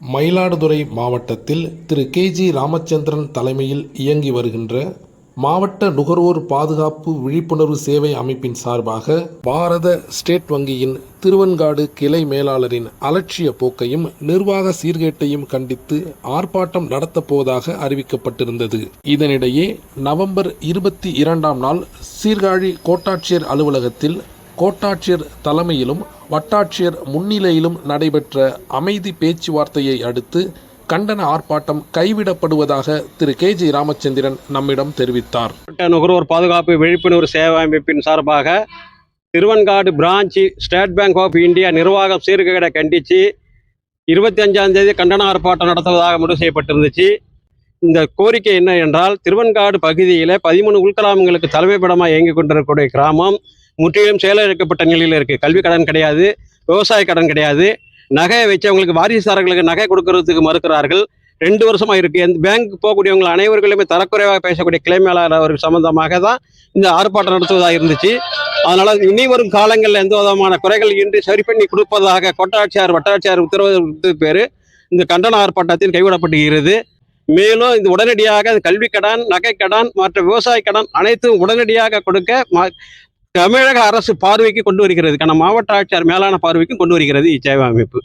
மயிலாடுதுறை மாவட்டத்தில் திரு K G Ramachandran தலைமையில் இயங்கி வருகின்ற மாவட்ட நுகர்வோர் பாதுகாப்பு விழிப்புணர்வு சேவை அமைப்பின் சார்பாக பாரத ஸ்டேட் வங்கியின் திருவன்காடு கிளை மேலாளரின் அலட்சிய போக்கையும் நிர்வாக சீர்கேட்டையும் கண்டித்து ஆர்ப்பாட்டம் நடத்தப்போவதாக அறிவிக்கப்பட்டிருந்தது. இதனிடையே நவம்பர் இருபத்தி இரண்டாம் நாள் சீர்காழி கோட்டாட்சியர் அலுவலகத்தில் கோட்டாட்சியர் தலைமையிலும் வட்டாட்சியர் முன்னிலையிலும் நடைபெற்ற அமைதி பேச்சுவார்த்தையை அடுத்து கண்டன ஆர்ப்பாட்டம் கைவிடப்படுவதாக திரு கே ஜி ராமச்சந்திரன் நம்மிடம் தெரிவித்தார். நுகர்வோர் பாதுகாப்பு விழிப்புணர்வு சேவை அமைப்பின் சார்பாக Thiruvenkadu branch state bank of India நிர்வாகம் சீர்கேடை கண்டித்து இருபத்தி அஞ்சாம் தேதி கண்டன ஆர்ப்பாட்டம் நடத்துவதாக முடிவு செய்யப்பட்டிருந்துச்சு. இந்த கோரிக்கை என்ன என்றால் திருவன்காடு பகுதியில் பதிமூணு உள்கிராமங்களுக்கு தலைமைப்படமாக இயங்கிக் கொண்டிருக்கக்கூடிய கிராமம் முற்றிலும் செயலிழக்கப்பட்ட நிலையில் இருக்குது கல்வி கடன் கிடையாது விவசாய கடன் கிடையாது. நகையை வச்சவங்களுக்கு வாரிசுதாரர்களுக்கு நகை கொடுக்கறதுக்கு மறுக்கிறார்கள். ரெண்டு வருஷமா இருக்கு. எந்த பேங்க் போகக்கூடியவங்க அனைவர்களுமே தரக்குறைவாக பேசக்கூடிய கிளை மேலாளர் அவர்கள் சம்பந்தமாக தான் இந்த ஆர்ப்பாட்டம் நடத்துவதாக இருந்துச்சு. அதனால இனி வரும் காலங்களில் எந்த விதமான குறைகள் இன்றி சரி பண்ணி கொடுப்பதாக கொட்டாட்சியார் வட்டாட்சியார் உத்தரவு பேர் இந்த கண்டன ஆர்ப்பாட்டத்தில் கைவிடப்படுகிறது மேலும் இது உடனடியாக கல்வி கடன் நகை கடன் மற்ற விவசாய கடன் அனைத்தும் உடனடியாக கொடுக்க தமிழக அரசு பார்வைக்கு கொண்டு வருகிறது. மாவட்ட ஆட்சியார் மேலான பார்வைக்கு கொண்டு வருகிறது இச்சேவை அமைப்பு.